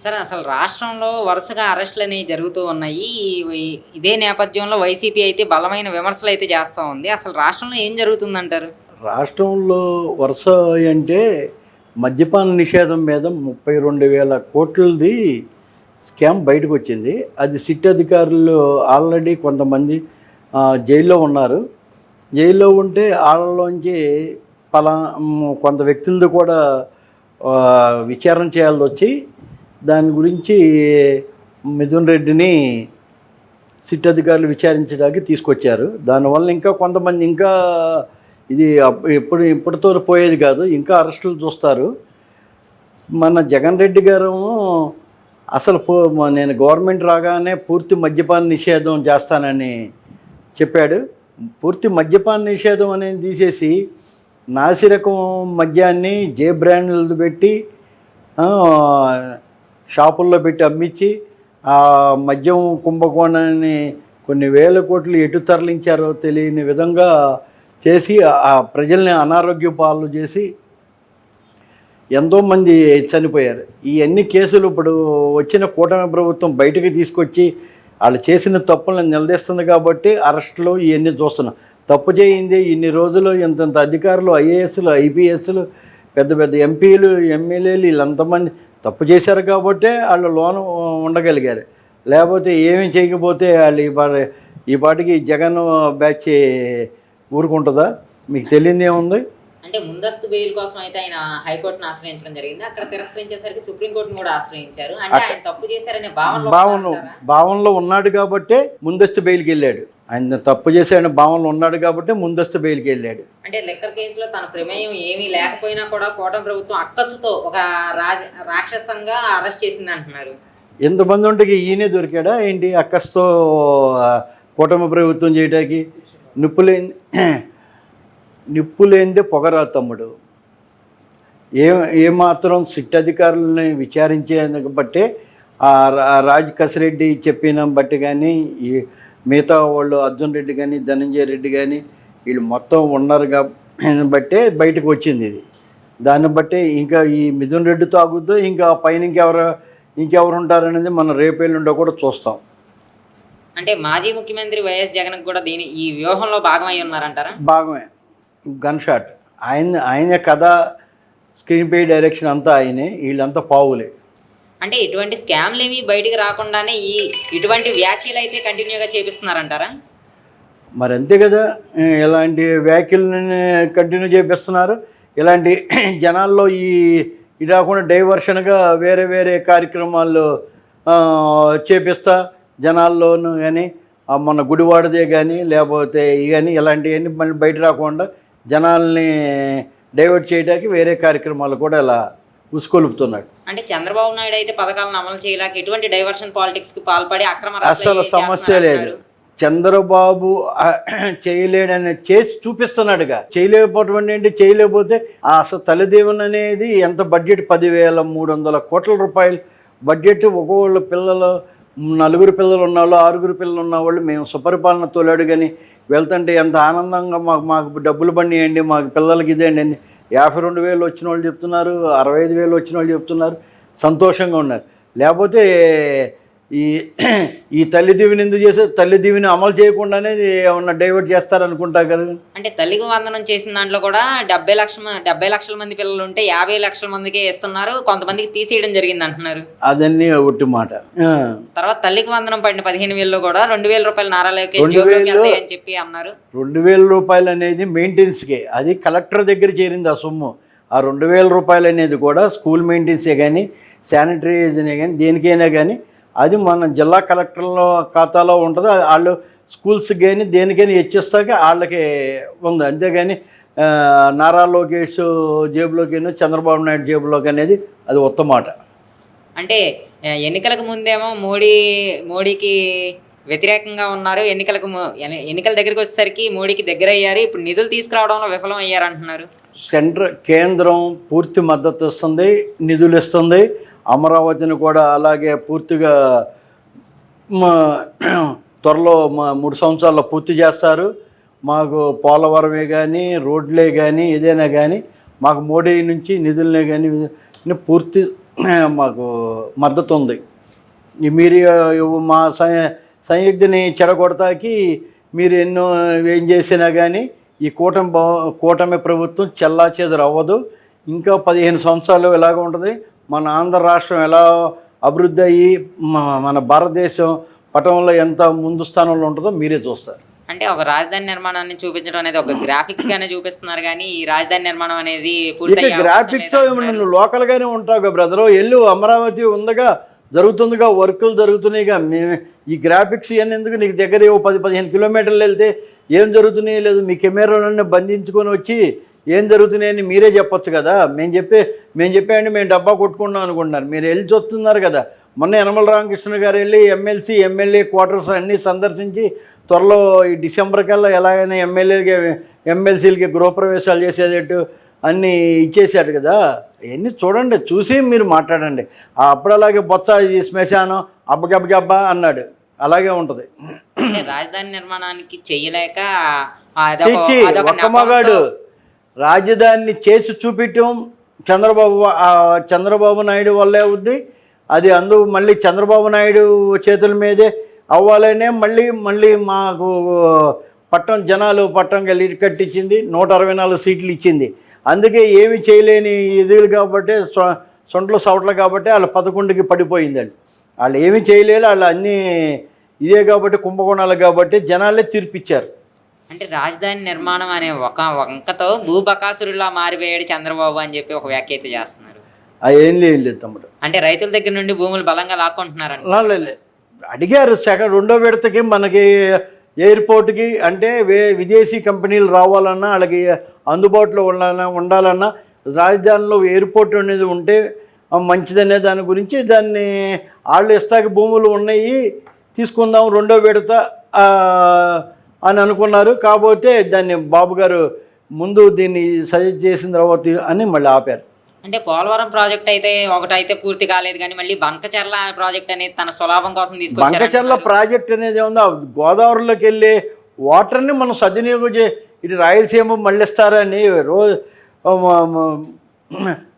Sir అసలు రాష్ట్రంలో వరుసగా అరెస్టులు అనేవి జరుగుతూ ఉన్నాయి. ఇదే నేపథ్యంలో వైసీపీ అయితే బలమైన విమర్శలు అయితే చేస్తూ ఉంది. అసలు రాష్ట్రంలో ఏం జరుగుతుందంటారు? రాష్ట్రంలో వరుస అంటే మద్యపాన నిషేధం మీద ముప్పై రెండు వేల కోట్లది స్కామ్ బయటకు వచ్చింది అది సిట్ అధికారులు ఆల్రెడీ కొంతమంది జైల్లో ఉన్నారు. జైల్లో ఉంటే వాళ్ళలోంచి పలా కొంత వ్యక్తులది కూడా విచారణ చేయాల్సి వచ్చి దాని గురించి మిథున్ రెడ్డిని సిట్ అధికారులు విచారించడానికి తీసుకొచ్చారు. దానివల్ల ఇంకా కొంతమంది ఇంకా ఇది అప్- ఎప్పుడు ఇప్పటితో పోయేది కాదు ఇంకా అరెస్టులు చూస్తారు. మన జగన్ రెడ్డి గారు అసలు పో- మ- నేను గవర్నమెంట్ రాగానే పూర్తి మద్యపాన నిషేధం చేస్తానని చెప్పాడు. పూర్తి మద్యపాన నిషేధం అనేది తీసేసి నాసిరకం మద్యాన్ని జే బ్రాండ్లు పెట్టి షాపుల్లో పెట్టి అమ్మించి ఆ మద్యం కుంభకోణాన్ని కొన్ని వేల కోట్లు ఎటు తరలించారో తెలియని విధంగా చేసి ఆ ప్రజల్ని అనారోగ్య పాలు చేసి ఎంతోమంది చనిపోయారు. ఈ అన్ని కేసులు ఇప్పుడు వచ్చిన కూటమి ప్రభుత్వం బయటకు తీసుకొచ్చి వాళ్ళు చేసిన తప్పులను నిలదీస్తుంది కాబట్టి అరెస్టులు ఇవన్నీ చూస్తున్నాం. తప్పు చేయింది ఇన్ని రోజులు ఇంతంత అధికారులు ఐఏఎస్లు ఐపీఎస్లు పెద్ద పెద్ద ఎంపీలు ఎమ్మెల్యేలు వీళ్ళంతమంది తప్పు చేశారు కాబట్టే వాళ్ళు లోన ఉండగలిగారు. లేకపోతే ఏమీ చేయకపోతే వాళ్ళు ఈ పాటి ఈ పాటికి జగన్ బ్యాచ్ ఊరుకుంటుందా? మీకు తెలియదు ఏముంది? అంటే ముందస్తు బెయిల్ కోసం అయితే ఆయన హైకోర్టును ఆశ్రయించడం జరిగింది. అక్కడ తిరస్కరించేసరికి సుప్రీంకోర్టును కూడా ఆశ్రయించారు. అంటే ఆయన తప్పు చేశారనే భావన ఉన్నారంటారా? భావనలో ఉన్నాడు కాబట్టే ముందస్తు బెయిల్కి వెళ్ళాడు. ఆయన తప్పు చేశాడని భావనలో ఉన్నాడు కాబట్టి ముందస్తు బెయిల్కి వెళ్ళాడు. అంటే లెక్కర్ కేసులో తన ప్రమేయం ఏమీ లేకపోయినా కూడా కూటమి ప్రభుత్వం అక్కసుతో ఒక రాజ రాక్షసంగా అరెస్ట్ చేసింది అంటున్నారు. ఎంతమంది ఉంటే ఈయనే దొరికాడా? ఏంటి? అక్కస్తో కూటమి ప్రభుత్వం చేయడానికి నిప్పు లేని నిప్పు లేనిదే పొగరా తమ్ముడు. ఏ ఏమాత్రం సిట్ అధికారులని విచారించేందుకు బట్టే రాజ్ కసిరెడ్డి చెప్పిన బట్టి కానీ ఈ మిగతా వాళ్ళు అర్జున్ రెడ్డి కానీ ధనంజయ రెడ్డి కానీ వీళ్ళు మొత్తం ఉన్నారు కాబట్టి బట్టే బయటకు వచ్చింది ఇది. దాన్ని బట్టే ఇంకా ఈ మిథున్ రెడ్డి తాగుద్దో ఇంకా పైన ఇంకెవరు ఇంకెవరు ఉంటారనేది మనం రేపేళ్ళుండో కూడా చూస్తాం. అంటే మాజీ ముఖ్యమంత్రి వైఎస్ జగన్ కూడా దీని ఈ వ్యూహంలో భాగమై ఉన్నారంటారా? భాగమే. గన్ షాట్ ఆయన ఆయన కథ స్క్రీన్ ప్లే డైరెక్షన్ అంతా ఆయనే. వీళ్ళంతా పావులే. అంటే ఇటువంటి స్కామ్లు ఏవి బయటికి రాకుండానే ఈ ఇటువంటి వ్యాఖ్యలు అయితే కంటిన్యూగా చేపిస్తున్నారంటారా? మరి అంతే కదా ఇలాంటి వ్యాఖ్యలని కంటిన్యూ చేపిస్తున్నారు. ఇలాంటి జనాల్లో ఈ ఇది కాకుండా డైవర్షన్గా వేరే వేరే కార్యక్రమాలు చేపిస్తా జనాల్లోనూ కానీ మన గుడివాడదే కానీ లేకపోతే ఇవి కానీ ఇలాంటివన్నీ మళ్ళీ బయట రాకుండా జనాల్ని డైవర్ట్ చేయడానికి వేరే కార్యక్రమాలు కూడా ఇలా ఉసుకొలుపుతున్నాడు. అంటే చంద్రబాబు నాయుడు అయితే పథకాలను అమలు చేయలేక ఎటువంటి డైవర్షన్ పాలిటిక్స్కి పాల్పడి అక్రమ అసలు సమస్య లేదు. చంద్రబాబు చేయలేడని చేసి చూపిస్తున్నాడుగా. చేయలేకపోవడం ఏంటి? చేయలేకపోతే ఆ అసలు తల్లిదేవన్ అనేది ఎంత బడ్జెట్? పదివేల మూడు వందల కోట్ల రూపాయలు బడ్జెట్. ఒక్కొక్కళ్ళు పిల్లలు నలుగురు పిల్లలు ఉన్నవాళ్ళు ఆరుగురు పిల్లలు ఉన్నవాళ్ళు మేము సుపరిపాలన తోలాడు కానీ వెళ్తుంటే ఎంత ఆనందంగా మాకు మాకు డబ్బులు పండియండి మాకు పిల్లలకి ఇదేండి అని యాభై రెండు వేలు వచ్చిన వాళ్ళు చెప్తున్నారు అరవై ఐదు వేలు వచ్చిన వాళ్ళు చెప్తున్నారు సంతోషంగా ఉన్నారు. లేకపోతే ఈ ఈ తల్లి దీవిని ఎందుకు చేసే తల్లి దీవిని అమలు చేయకుండానే ఏమన్నా డైవర్ట్ చేస్తారనుకుంటా కదా. అంటే తల్లికి వందనం చేసిన దాంట్లో కూడా డెబ్బై లక్షల డెబ్బై లక్షల మంది పిల్లలు ఉంటే యాభై లక్షల మందికే ఇస్తున్నారు. కొంతమందికి తీసేయడం జరిగింది అంటున్నారు. అదన్నీ ఒట్టి మాట. తర్వాత తల్లికి వందనం పడిన పదిహేను వేలలో కూడా రెండు వేల రూపాయలు నారా లోకేష్ రెండు జోబులోకి వేలు- వెళ్తాయి అని చెప్పి అన్నారు. రెండు వేల రూపాయలు అనేది మెయింటెనెన్స్కే. అది కలెక్టర్ దగ్గర చేరింది ఆ సొమ్ము. ఆ రెండు వేల రూపాయలు అనేది కూడా స్కూల్ మెయింటెనెన్సే కానీ శానిటరీజనే కానీ దేనికైనా కానీ అది మన జిల్లా కలెక్టర్లో ఖాతాలో ఉంటుంది. అది వాళ్ళు స్కూల్స్కి కానీ దేనికైనా ఇచ్చేస్తాక వాళ్ళకి ఉంది. అంతేగాని నారా లోకేష్ జేబులోకి చంద్రబాబు నాయుడు జేబులోకి అనేది అది ఉత్తమాట. అంటే ఎన్నికలకు ముందేమో మోడీ మోడీకి వ్యతిరేకంగా ఉన్నారు. ఎన్నికలకు ఎన్నికల దగ్గరికి వచ్చేసరికి మోడీకి దగ్గర అయ్యారు ఇప్పుడు నిధులు తీసుకురావడంలో విఫలం అయ్యారు అంటున్నారు సెంట్రల్ కేంద్రం పూర్తి మద్దతు ఇస్తుంది నిధులు ఇస్తుంది. అమరావతిని కూడా అలాగే పూర్తిగా త్వరలో మా మూడు సంవత్సరాల్లో పూర్తి చేస్తారు. మాకు పోలవరమే కానీ రోడ్లే కానీ ఏదైనా కానీ మాకు మోడీ నుంచి నిధులనే కానీ పూర్తి మాకు మద్దతు ఉంది. మీరు మా స- సంయుక్తని చెడగొడతాకి మీరు ఎన్నో ఏం చేసినా కానీ ఈ కూటమి కూటమి ప్రభుత్వం చెల్లా చెదరు అవ్వదు ఇంకా పదిహేను సంవత్సరాలు ఇలాగ ఉంటుంది. మన ఆంధ్ర రాష్ట్రం ఎలా అభివృద్ధి అయ్యి మన భారతదేశం పటంలో ఎంత ముందు స్థానంలో ఉంటుందో మీరే చూస్తారు అంటే ఒక రాజధాని నిర్మాణాన్ని చూపించడం అనేది ఒక గ్రాఫిక్స్ గానే చూపిస్తున్నారు కానీ ఈ రాజధాని నిర్మాణం అనేది గ్రాఫిక్స్. నువ్వు లోకల్గానే ఉంటావు బ్రదరు ఎల్లు అమరావతి ఉందిగా జరుగుతుందిగా వర్కులు జరుగుతున్నాయిగా. మేము ఈ గ్రాఫిక్స్ ఇవన్నీ ఎందుకు? నీకు దగ్గర ఓ పది పదిహేను కిలోమీటర్లు వెళ్తే ఏం జరుగుతున్నాయి లేదు. మీ కెమెరాలన్నీ బంధించుకొని వచ్చి ఏం జరుగుతున్నాయని మీరే చెప్పొచ్చు కదా. మేము చెప్పే మేము చెప్పేయండి మేము డబ్బా కొట్టుకున్నాం అనుకుంటున్నారు. మీరు వెళ్ళి చూస్తున్నారు కదా. మొన్న యనమల రామకృష్ణ గారు వెళ్ళి ఎమ్మెల్సీ ఎమ్మెల్యే క్వార్టర్స్ అన్నీ సందర్శించి త్వరలో ఈ డిసెంబర్ కల్లా ఎలాగైనా ఎమ్మెల్యేలకి ఎమ్మెల్సీలకి గృహప్రవేశాలు చేసేటట్టు అన్నీ ఇచ్చేసాడు కదా. అవన్నీ చూడండి చూసి మీరు మాట్లాడండి. అప్పుడు అలాగే బొత్స శ్మశానం అబ్బగబ్బగబ్బా అన్నాడు. అలాగే ఉంటుంది. రాజధాని నిర్మాణానికి ఒక్క మగాడు రాజధానిని చేసి చూపించడం చంద్రబాబు చంద్రబాబు నాయుడు వల్లే అవుద్ది. అది అందు మళ్ళీ చంద్రబాబు నాయుడు చేతుల మీదే అవ్వాలనే మళ్ళీ మళ్ళీ మాకు పట్టం జనాలు పట్టం వెళ్ళి కట్టించింది. నూట అరవై నాలుగు సీట్లు ఇచ్చింది. అందుకే ఏమి చేయలేని ఎదురు కాబట్టి సొంట్లు సవట్లు కాబట్టి వాళ్ళ పదకొండుకి పడిపోయింది వాళ్ళు వాళ్ళు ఏమి చేయలేదు వాళ్ళు అన్నీ ఇదే కాబట్టి కుంభకోణాలు కాబట్టి జనాలే తీర్పిచ్చారు. అంటే రాజధాని నిర్మాణం అనే ఒక వంకతో భూబకాసురులా మారిపోయాడు చంద్రబాబు అని చెప్పి ఒక వ్యాఖ్య అయితే చేస్తున్నారు. అది ఏం లేదు లేదు తమ్ముడు. అంటే రైతుల దగ్గర నుండి భూములు బలంగా లాక్కుంటున్నారంట లా- లే- లే. అడిగారు సెకండ్ రెండో విడతకి మనకి ఎయిర్పోర్ట్కి అంటే వే విదేశీ కంపెనీలు రావాలన్నా వాళ్ళకి అందుబాటులో ఉండాలన్నా ఉండాలన్నా రాజధానిలో ఎయిర్పోర్ట్ అనేది ఉంటే మంచిదనే దాని గురించి దాన్ని వాళ్ళు ఇస్తాక భూములు ఉన్నాయి తీసుకుందాం రెండో విడత అని అనుకున్నారు. కాకపోతే దాన్ని బాబు గారు ముందు దీన్ని సజెస్ట్ చేసిన తర్వాత అని మళ్ళీ ఆపారు. అంటే పోలవరం ప్రాజెక్ట్ అయితే ఒకటైతే పూర్తి కాలేదు కానీ మళ్ళీ బంకచర్ల ప్రాజెక్ట్ అనేది తన స్వలాభం కోసం బంకచర్ల తీసుకొచ్చారు ప్రాజెక్ట్ అనేది ఉందా గోదావరిలోకి వెళ్ళే వాటర్ని మనం సద్వినియోగం చే ఇటు రాయలసీమ మళ్ళిస్తారని రోజు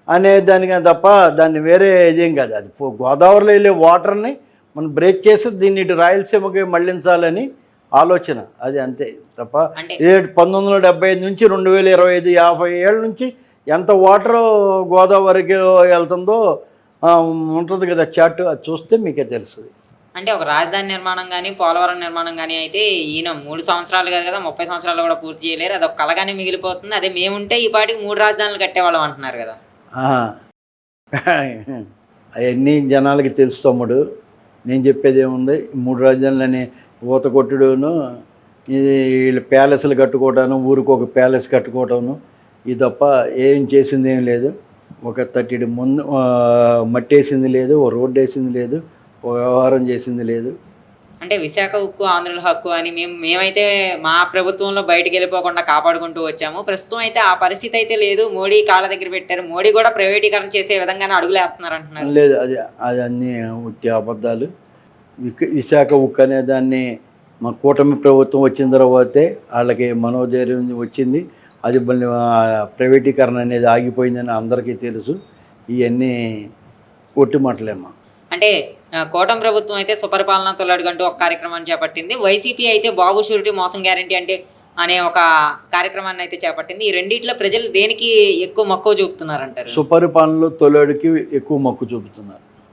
అనే దానికి తప్ప దాన్ని వేరే ఇదేం కాదు. అది గోదావరిలో వెళ్ళే వాటర్ని మనం బ్రేక్ చేసి దీన్ని ఇటు రాయలసీమకి మళ్ళించాలని ఆలోచన. అది అంతే తప్ప పంతొమ్మిది వందల డెబ్బై ఐదు నుంచి రెండు వేల ఇరవై ఐదు యాభై ఏళ్ళ నుంచి ఎంత వాటర్ గోదావరికి వెళ్తుందో ఉంటుంది కదా చాట్ అది చూస్తే మీకే తెలుస్తుంది. అంటే ఒక రాజధాని నిర్మాణం కానీ పోలవరం నిర్మాణం కానీ అయితే ఈయన మూడు సంవత్సరాలు కాదు కదా ముప్పై సంవత్సరాలు కూడా పూర్తి చేయలేరు. అది ఒక కలగానే మిగిలిపోతుంది. అదే మేముంటే ఈ పాటికి మూడు రాజధానులు కట్టేవాళ్ళం అంటున్నారు కదా. అవన్నీ జనాలకి తెలుసు తమ్ముడు. నేను చెప్పేది ఏముంది? మూడు రాజధానులని ఊత కొట్టుడును ఇది వీళ్ళు ప్యాలెస్లు కట్టుకోవటాను ఊరికి ఒక ప్యాలెస్ కట్టుకోవటాను ఇది తప్ప ఏం చేసింది ఏం లేదు. ఒక థర్టీ ముందు మట్టి వేసింది లేదు ఓ రోడ్డు వేసింది లేదు ఓ వ్యవహారం చేసింది లేదు. అంటే విశాఖ ఉక్కు ఆంధ్రుల హక్కు అని మేము మేమైతే మా ప్రభుత్వంలో బయటికి వెళ్ళిపోకుండా కాపాడుకుంటూ వచ్చాము. ప్రస్తుతం అయితే ఆ పరిస్థితి అయితే లేదు. మోడీ కాళ్ళ దగ్గర పెట్టారు. మోడీ కూడా ప్రైవేటీకరణ చేసే విధంగానే అడుగులు వేస్తున్నారు అంటున్నారు లేదు అది అది అన్నీ అబద్ధాలు. విశాఖ ఉక్కు అనే దాన్ని మా కూటమి ప్రభుత్వం వచ్చిన తర్వాతే వాళ్ళకి మనోధైర్యం వచ్చింది. అది ప్రైవేటీకరణ అనేది ఆగిపోయిందని అందరికీ తెలుసు. ఇవన్నీ ఒట్టి మాటలేమ్మా. అంటే ఆ, కూటమి ప్రభుత్వం అయితే సుపరిపాలన తొలడుగంటూ ఒక కార్యక్రమాన్ని చేపట్టింది. వైసీపీ అయితే బాబు షూరిటీ మోసం గ్యారంటీ అంటే అనే ఒక కార్యక్రమాన్ని అయితే చేపట్టింది. ఈ రెండిట్లో ప్రజలు దేనికి ఎక్కువ మక్కువ చూపుతున్నారంటారు? సుపరిపాలనలో తొలడికి ఎక్కువ మొక్కు చూపుతున్నారు.